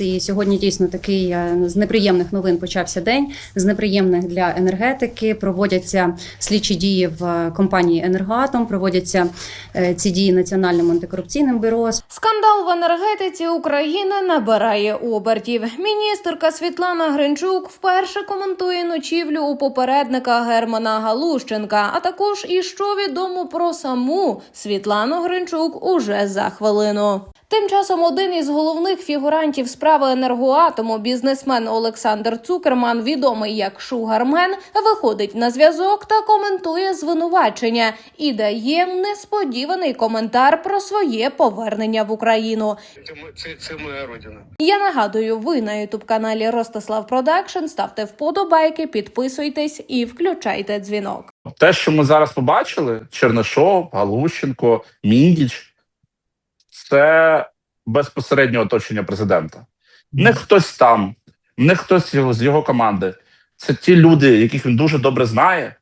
І сьогодні дійсно такий е, з неприємних новин почався день. З неприємних для енергетики проводяться слідчі дії в е, компанії Енергоатом. Проводяться е, ці дії національним антикорупційним бюро. Скандал в енергетиці України набирає обертів. Міністерка Світлана Гринчук вперше коментує ночівлю у попередника Германа Галущенка. А також і що відомо про саму Світлану Гринчук уже за хвилину. Тим часом один із головних фігурантів справи енергоатому, бізнесмен Олександр Цукерман, відомий як Шугармен, виходить на зв'язок та коментує звинувачення і дає несподіваний коментар про своє повернення в Україну. Це, це, це моя родина. Я нагадую, ви на ютуб каналі Ростислав Продакшн. Ставте вподобайки, підписуйтесь і включайте дзвінок. Те, що ми зараз побачили: Чернишов, Галущенко, Міндіч, це безпосереднє оточення президента. Не хтось там, не хтось його- з його команди. Це ті люди, яких він дуже добре знає.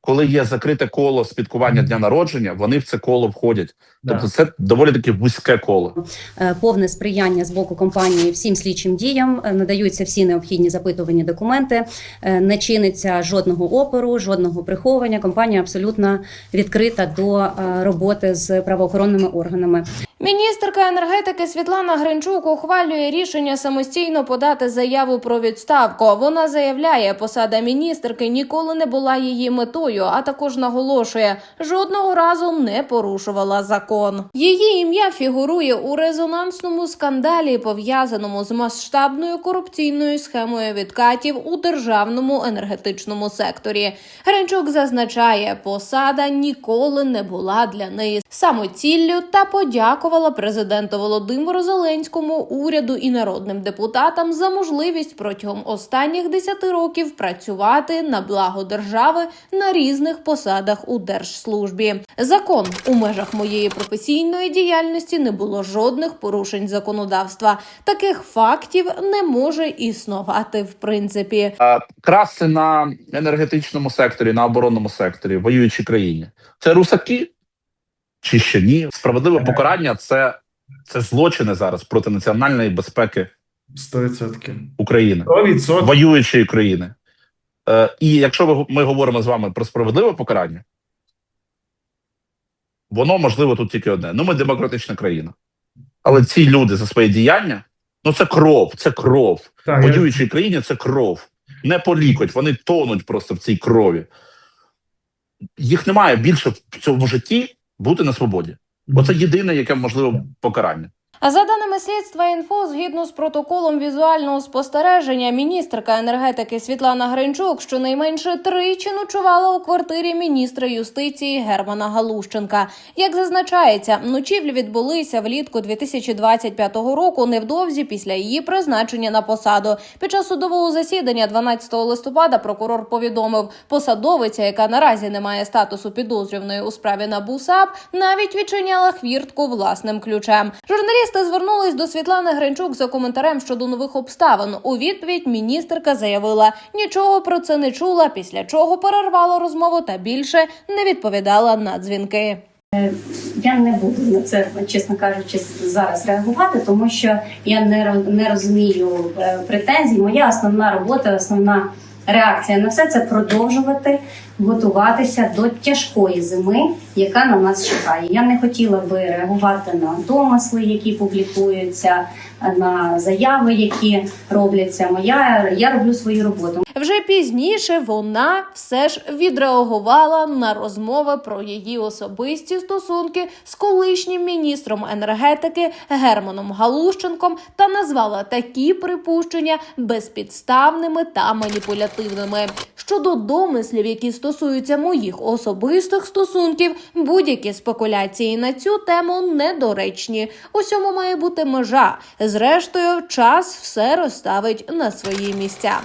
Коли є закрите коло спідкування дня народження, вони в це коло входять. Тобто, це доволі таки вузьке коло. Е, Повне сприяння з боку компанії всім слідчим діям е, надаються всі необхідні запитувані документи. Е, Не чиниться жодного опору, жодного приховування. Компанія абсолютно відкрита до роботи з правоохоронними органами. Міністерка енергетики Світлана Гринчук ухвалює рішення самостійно подати заяву про відставку. Вона заявляє, посада міністерки ніколи не була її метою, а також наголошує, жодного разу не порушувала закон. Її ім'я фігурує у резонансному скандалі, пов'язаному з масштабною корупційною схемою відкатів у державному енергетичному секторі. Гринчук зазначає, посада ніколи не була для неї самоціллю та подякувала президенту Володимиру Зеленському, уряду і народним депутатам за можливість протягом останніх 10 років працювати на благо держави на різних посадах у держслужбі. Закон у межах моєї професійної діяльності не було жодних порушень законодавства. Таких фактів не може існувати в принципі. А красти на енергетичному секторі, на оборонному секторі, воюючій країні. Це русаки чи ще ні? Справедливе покарання це, це злочини зараз проти національної безпеки 100%. України, 100%. воюючої країни. Е, і якщо ми говоримо з вами про справедливе покарання, воно можливо тут тільки одне. Ну, ми демократична країна. Але ці люди за своє діяння, ну це кров, це кров. Так, В я- країні це кров. Не по лікоть, вони тонуть просто в цій крові. Їх немає більше в цьому житті бути на свободі. Бо це єдине, яке можливо покарання. За даними слідства інфо, згідно з протоколом візуального спостереження, міністерка енергетики Світлана Гринчук щонайменше тричі ночувала у квартирі міністра юстиції Германа Галущенка. Як зазначається, ночівлі відбулися влітку 2025 року, невдовзі після її призначення на посаду. Під час судового засідання 12 листопада прокурор повідомив, посадовиця, яка наразі не має статусу підозрюваної у справі НАБУ САП, навіть відчиняла хвіртку власним ключем. Журналісти звернулись до Світлани Гринчук за коментарем щодо нових обставин. У відповідь міністерка заявила, нічого про це не чула, після чого перервала розмову та більше не відповідала на дзвінки. Я не буду на це, чесно кажучи, зараз реагувати, тому що я не, не розумію е, претензій. Моя основна робота, основна реакція на все це продовжувати готуватися до тяжкої зими, яка на нас чекає. Я не хотіла би реагувати на домисли, які публікуються, на заяви, які робляться. Моя я роблю свою роботу. Вже пізніше вона все ж відреагувала на розмови про її особисті стосунки з колишнім міністром енергетики Германом Галущенком та назвала такі припущення безпідставними та маніпулятивними. Щодо домислів, які стосуються моїх особистих стосунків, будь-які спекуляції на цю тему недоречні. Усьому має бути межа. Зрештою, час все розставить на свої місця.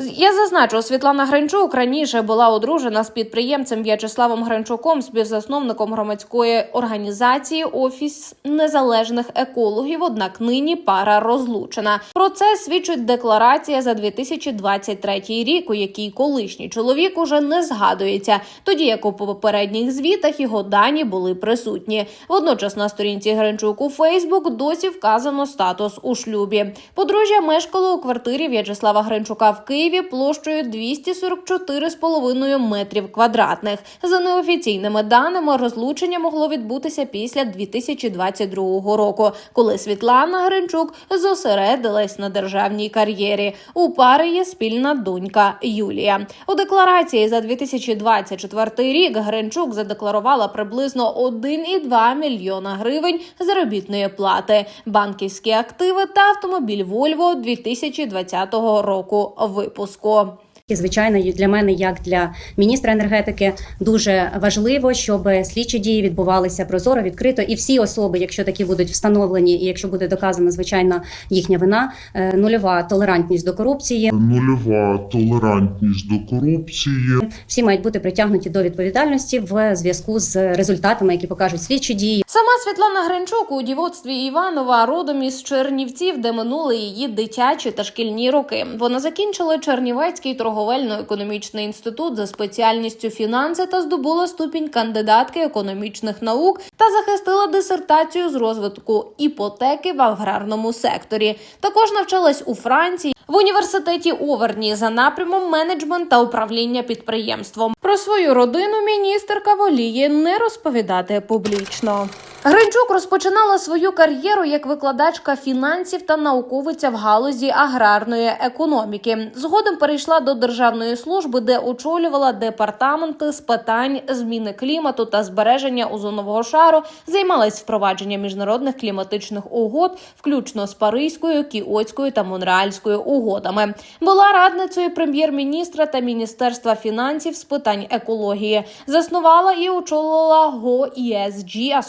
Я зазначу, Світлана Гринчук раніше була одружена з підприємцем В'ячеславом Гринчуком, співзасновником громадської організації Офіс незалежних екологів. Однак нині пара розлучена. Про це свідчить декларація за 2023 рік, у якій колишній чоловік уже не згадується, тоді як у попередніх звітах його дані були присутні. Водночас на сторінці Гринчук у Фейсбук досі вказано статус у шлюбі. Подружжя мешкало у квартирі В'ячеслава Гринчука в Києві площею 244,5 метрів квадратних. За неофіційними даними, розлучення могло відбутися після 2022 року, коли Світлана Гринчук зосередилась на державній кар'єрі. У пари є спільна донька Юлія. У декларації за 2024 рік Гринчук задекларувала приблизно 1,2 мільйона гривень заробітної плати, банківські активи та автомобіль Volvo 2020 року випуску. І, звичайно, для мене, як для міністра енергетики, дуже важливо, щоб слідчі дії відбувалися прозоро, відкрито, і всі особи, якщо такі будуть встановлені, і якщо буде доказана звичайно їхня вина, е, нульова толерантність до корупції, Нульова толерантність до корупції. всі мають бути притягнуті до відповідальності в зв'язку з результатами, які покажуть слідчі дії. Сама Світлана Гринчук у дівоцтві Іванова родом із Чернівців, де минули її дитячі та шкільні роки. Вона закінчила Чернівецький торговельно-економічний інститут за спеціальністю фінанси та здобула ступінь кандидатки економічних наук та захистила дисертацію з розвитку іпотеки в аграрному секторі. Також навчалась у Франції. В університеті Оверні за напрямом менеджмент та управління підприємством про свою родину міністерка воліє не розповідати публічно. Гринчук розпочинала свою кар'єру як викладачка фінансів та науковиця в галузі аграрної економіки. Згодом перейшла до державної служби, де очолювала департаменти з питань зміни клімату та збереження озонового шару, займалась впровадженням міжнародних кліматичних угод, включно з Паризькою, Кіотською та Монреальською угодами. Була радницею прем'єр-міністра та міністерства фінансів з питань екології. Заснувала і очолила ГОІСГ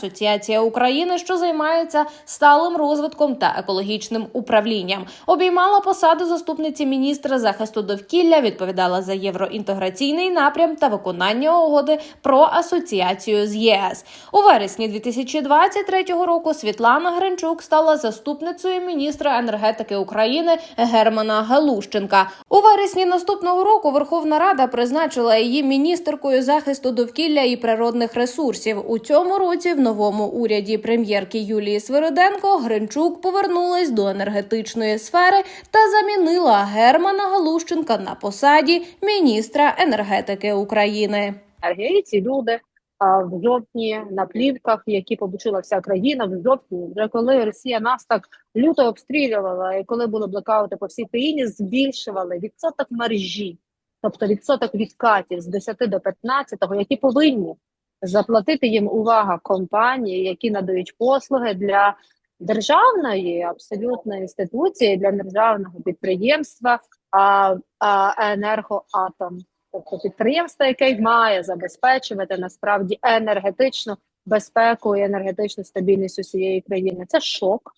Асоціація України, що займається сталим розвитком та екологічним управлінням. Обіймала посаду заступниці міністра захисту довкілля, відповідала за євроінтеграційний напрям та виконання угоди про асоціацію з ЄС. У вересні 2023 року Світлана Гринчук стала заступницею міністра енергетики України Германа Галущенка. У вересні наступного року Верховна Рада призначила її міністеркою захисту довкілля і природних ресурсів. У цьому році в новому уряді прем'єрки Юлії Свириденко Гринчук повернулась до енергетичної сфери та замінила Германа Галущенка на посаді міністра енергетики України. енергії. Ці люди в жовтні на плівках, які побачила вся країна в жовтні, вже коли Росія нас так люто обстрілювала, і коли були блокаути по всій країні, збільшували відсоток мережі, тобто відсоток відкатів з 10 до 15, які повинні заплатити їм увага компанії, які надають послуги для державної абсолютно інституції, для державного підприємства, а, а енергоатом. Тобто підприємство, яке має забезпечувати насправді енергетичну безпеку і енергетичну стабільність усієї країни. Це шок.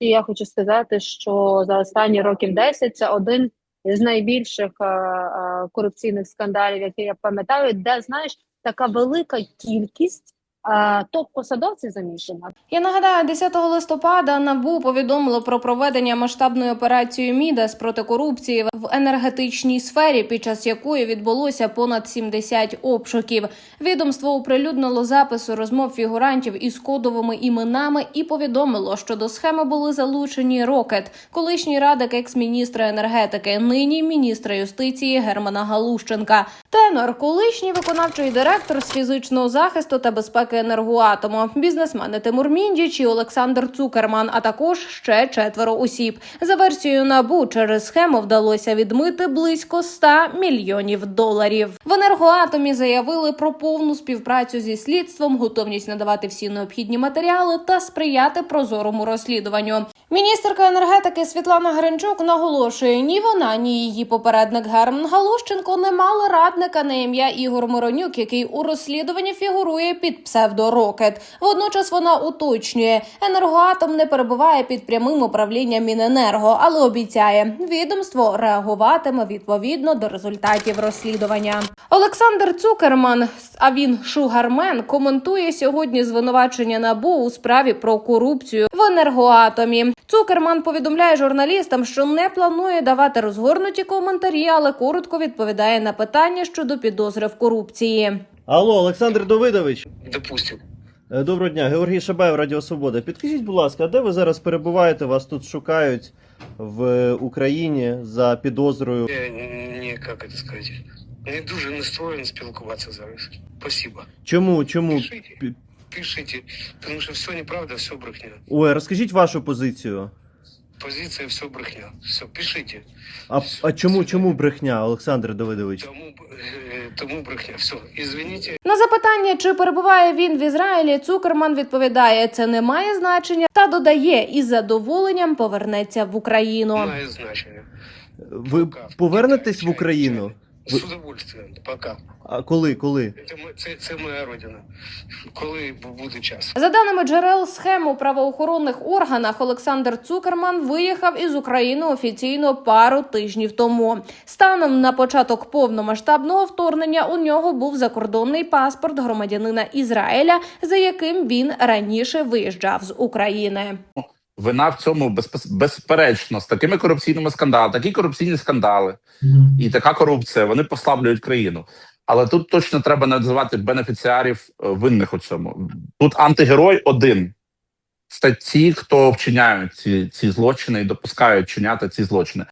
І я хочу сказати, що за останні років 10 це один з найбільших е, е, корупційних скандалів, які я пам'ятаю, де знаєш така велика кількість топ-посадовців замішана. Я нагадаю, 10 листопада НАБУ повідомило про проведення масштабної операції Мідас проти корупції в енергетичній сфері, під час якої відбулося понад 70 обшуків. Відомство оприлюднило записи розмов фігурантів із кодовими іменами і повідомило, що до схеми були залучені Рокет, колишній радик екс-міністра енергетики, нині міністра юстиції Германа Галущенка. Тенор, колишній виконавчий директор з фізичного захисту та безпеки енергоатому, бізнесмени Тимур Міндіч і Олександр Цукерман, а також ще четверо осіб. За версією НАБУ через схему вдалося відмити близько 100 мільйонів доларів. В енергоатомі заявили про повну співпрацю зі слідством, готовність надавати всі необхідні матеріали та сприяти прозорому розслідуванню. Міністерка енергетики Світлана Гринчук наголошує, ні вона, ні її попередник Герман Галущенко не мали радника на ім'я Ігор Моронюк, який у розслідуванні фігурує під псевдорокет. Водночас вона уточнює, енергоатом не перебуває під прямим управлінням Міненерго, але обіцяє, відомство реагуватиме відповідно до результатів розслідування. Олександр Цукерман, а він Шугармен, коментує сьогодні звинувачення НАБУ у справі про корупцію в енергоатомі. Цукерман повідомляє журналістам, що не планує давати розгорнуті коментарі, але коротко відповідає на питання щодо підозри в корупції. Алло, Олександр Давидович. Допустим. Е, Доброго дня, Георгій Шабаєв, Радіо Свобода. Підкажіть, будь ласка, де ви зараз перебуваєте? Вас тут шукають в Україні за підозрою. Я не, як це сказати, не дуже настроєн спілкуватися зараз. Спасибо. Чому? Чому? Пишите, пишите, тому що все неправда, все брехня. Ой, розкажіть вашу позицію. Позиція все брехня. Все, пишите. А, а чому, чому брехня, Олександр Давидович? Тому, е, тому брехня. Все, извините. На запитання, чи перебуває він в Ізраїлі, Цукерман відповідає, це не має значення та додає із задоволенням повернеться в Україну. Має значення. Ви повернетесь в Чай, Україну? З удовольствием. Пока. А коли? Коли? Це, це, це моя родина. Коли буде час. За даними джерел схем у правоохоронних органах, Олександр Цукерман виїхав із України офіційно пару тижнів тому. Станом на початок повномасштабного вторгнення у нього був закордонний паспорт громадянина Ізраїля, за яким він раніше виїжджав з України. Вина в цьому безперечно з такими корупційними скандалами, такі корупційні скандали і така корупція вони послаблюють країну. Але тут точно треба називати бенефіціарів е, винних у цьому. Тут антигерой один. Це ті, хто вчиняють ці, ці злочини і допускають чиняти ці злочини.